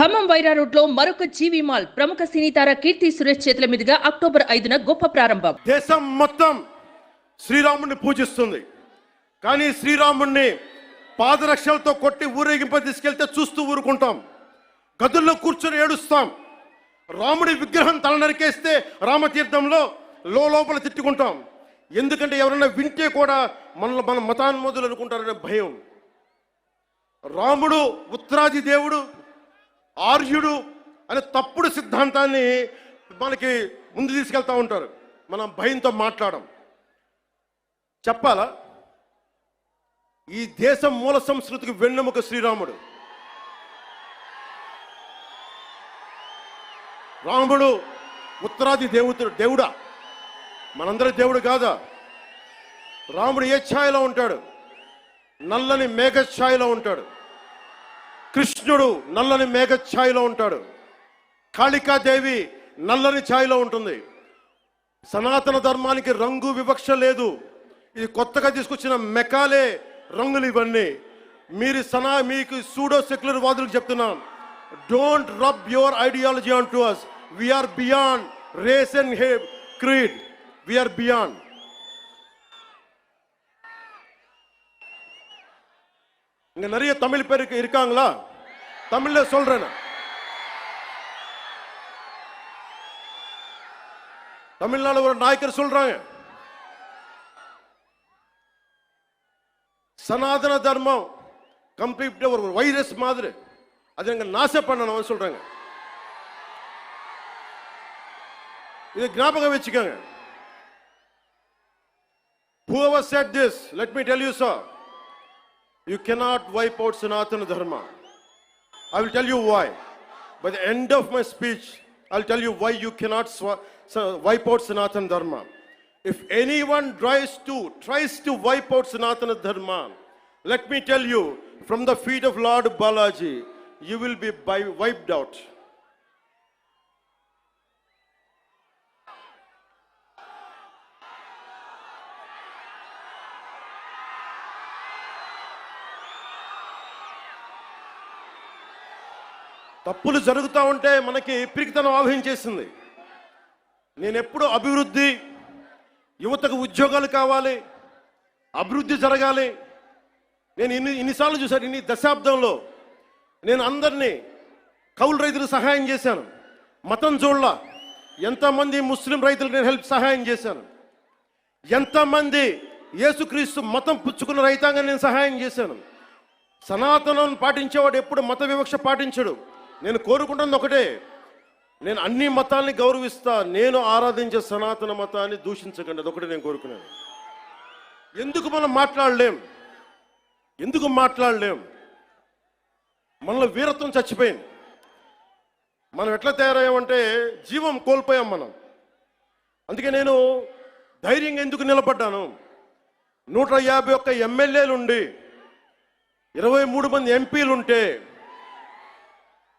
ఖమ్మం వైరా రోడ్లో మరొక జీవి మాల్. ప్రముఖ సినీ తార కీర్తి సురేష్ చేతుల మీదుగా అక్టోబర్ ఐదున గొప్ప ప్రారంభం. దేశం మొత్తం శ్రీరాముడిని పూజిస్తుంది. కానీ శ్రీరాముడిని పాదరక్షలతో కొట్టి ఊరేగింప తీసుకెళ్తే చూస్తూ ఊరుకుంటాం. గదుల్లో కూర్చొని ఏడుస్తాం. రాముడి విగ్రహం తల నరికేస్తే రామతీర్థంలో లో లోపల తిట్టుకుంటాం. ఎందుకంటే ఎవరైనా వింటే కూడా మనల్ని మన మతాన్మోదులు అనుకుంటారనే భయం. రాముడు ఉత్తరాది దేవుడు ఆర్యుడు అనే తప్పుడు సిద్ధాంతాన్ని మనకి ముందు తీసుకెళ్తా ఉంటారు. మనం భయంతో మాట్లాడం చెప్పాలా? ఈ దేశం మూల సంస్కృతికి వెన్నెముక శ్రీరాముడు. రాముడు ఉత్తరాది దేవుతుడు దేవుడా. మనందరి దేవుడు కాదా? రాముడు ఏ ఛాయలో ఉంటాడు? నల్లని మేఘ ఛాయలో ఉంటాడు. కృష్ణుడు నల్లని మేఘ ఛాయలో ఉంటాడు. కాళికాదేవి నల్లని ఛాయలో ఉంటుంది. సనాతన ధర్మానికి రంగు వివక్ష లేదు. ఇది కొత్తగా తీసుకొచ్చిన మెకాలే రంగులు ఇవన్నీ. మీరు సనా మీకు సూడో సెక్యులర్ వాదులకు చెప్తున్నాం. Don't rub your ideology on to us we're beyond race and hey creed we're beyond இங்க நிறைய தமிழ் பேருக்கு இருக்காங்களா? தமிழ்ல சொல்றேன் தமிழ்நாடு ஒரு நாயக்கர் சொல்றாங்க. சனாதன தர்மம் கம்ப்ளீட் ஒரு வைரஸ் மாதிரி. அது எங்க நாச பண்ணணும் சொல்றாங்க. இது ஞாபகம் வச்சுக்கோங்க. Whoever said this, let me tell you, sir, you cannot wipe out Sanatana Dharma. I will tell you why. By the end of my speech, I'll tell you why you cannot wipe out Sanatana Dharma. If anyone tries to tries to wipe out Sanatana Dharma, let me tell you, from the feet of Lord Balaji, you will be wiped out. తప్పులు జరుగుతూ ఉంటే మనకి పిరికితనం ఆవహించేసింది. నేను ఎప్పుడు అభివృద్ధి యువతకు ఉద్యోగాలు కావాలి అభివృద్ధి జరగాలి. నేను ఇన్ని ఇన్నిసార్లు చూశాను ఇన్ని దశాబ్దంలో నేను అందరినీ కౌలు రైతులకు సహాయం చేశాను. మతం చూడలా ఎంతమంది ముస్లిం రైతులకు నేను హెల్ప్ సహాయం చేశాను. ఎంతమంది యేసుక్రీస్తు మతం పుచ్చుకున్న రైతాంగం నేను సహాయం చేశాను. సనాతనం పాటించేవాడు ఎప్పుడు మత వివక్ష పాటించడు. నేను కోరుకుంటున్నది ఒకటే. నేను అన్ని మతాల్ని గౌరవిస్తా నేను ఆరాధించే సనాతన మతాన్ని దూషించకండి. అదొకటి నేను కోరుకున్నాను ఎందుకు మనం మాట్లాడలేం? ఎందుకు మాట్లాడలేం? మనలో వీరత్వం చచ్చిపోయింది. మనం ఎట్లా తయారయ్యామంటే జీవం కోల్పోయాం మనం. అందుకే నేను ధైర్యంగా ఎందుకు నిలబడ్డాను? నూట యాభై ఒక్క ఎమ్మెల్యేలుండి ఇరవై మూడు మంది ఎంపీలు ఉంటే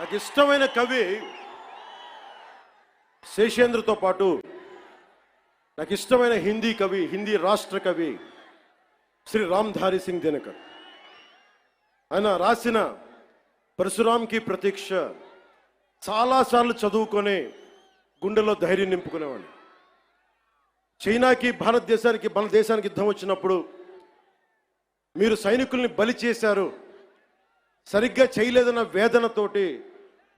నాకు ఇష్టమైన కవి శేషేంద్రతో పాటు నాకు ఇష్టమైన హిందీ కవి హిందీ రాష్ట్ర కవి శ్రీ రామ్ధారి సింగ్ దినకర్. ఆయన రాసిన పరశురాంకి ప్రతీక్ష చాలాసార్లు చదువుకొని గుండెలో ధైర్యం నింపుకునేవాడిని. చైనాకి భారతదేశానికి మన దేశానికి యుద్ధం వచ్చినప్పుడు మీరు సైనికుల్ని బలి చేశారు. సరిగ్గా చేయలేదన్న వేదనతోటి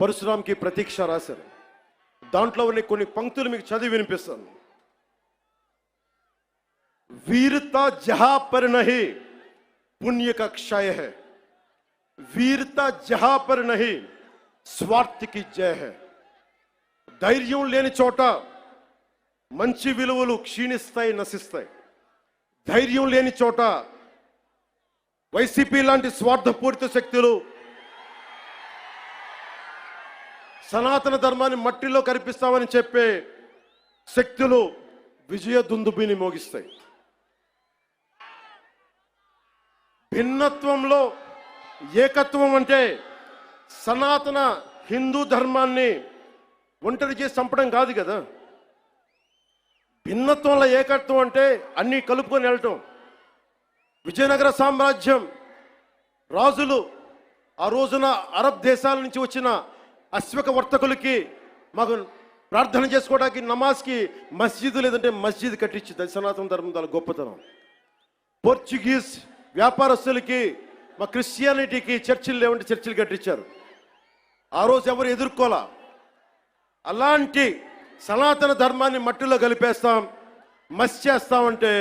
పరశురాంకి ప్రతీక్ష రాశారు దాంట్లో ఉన్న కొన్ని పంక్తులు మీకు చదివి వినిపిస్తాను वीरता जहां पर नहीं पुण्य का क्षय है वीरता जहां पर नहीं స్వార్థ కి జయ హై ధైర్యం లేని చోట మంచి విలువలు క్షీణిస్తాయి నశిస్తాయి ధైర్యం లేని చోట వైసీపీ లాంటి స్వార్థపూరిత శక్తులు సనాతన ధర్మాన్ని మట్టిలో కనిపిస్తామని చెప్పే శక్తులు విజయ దుందుబిని మోగిస్తాయి. భిన్నత్వంలో ఏకత్వం అంటే సనాతన హిందూ ధర్మాన్ని ఒంటరి చేసి చంపడం కాదు కదా. భిన్నత్వంలో ఏకత్వం అంటే అన్నీ కలుపుకొని వెళ్ళటం. విజయనగర సామ్రాజ్యం రాజులు ఆ రోజున అరబ్ దేశాల నుంచి వచ్చిన అశ్వక వర్తకులకి మాకు ప్రార్థన చేసుకోవడానికి నమాజ్కి మస్జిద్ లేదంటే మస్జిద్ కట్టించింది సనాతన ధర్మం దాని గొప్పతనం. పోర్చుగీస్ వ్యాపారస్తులకి మా క్రిస్టియానిటీకి చర్చిలు లేవంటే చర్చిలు కట్టించారు. ఆ రోజు ఎవరు ఎదుర్కోలా? అలాంటి సనాతన ధర్మాన్ని మట్టిలో కలిపేస్తాం మస్ చేస్తామంటే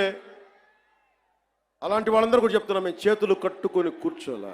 అలాంటి వాళ్ళందరూ కూడా చెప్తున్నాం మేము చేతులు కట్టుకొని కూర్చోలా.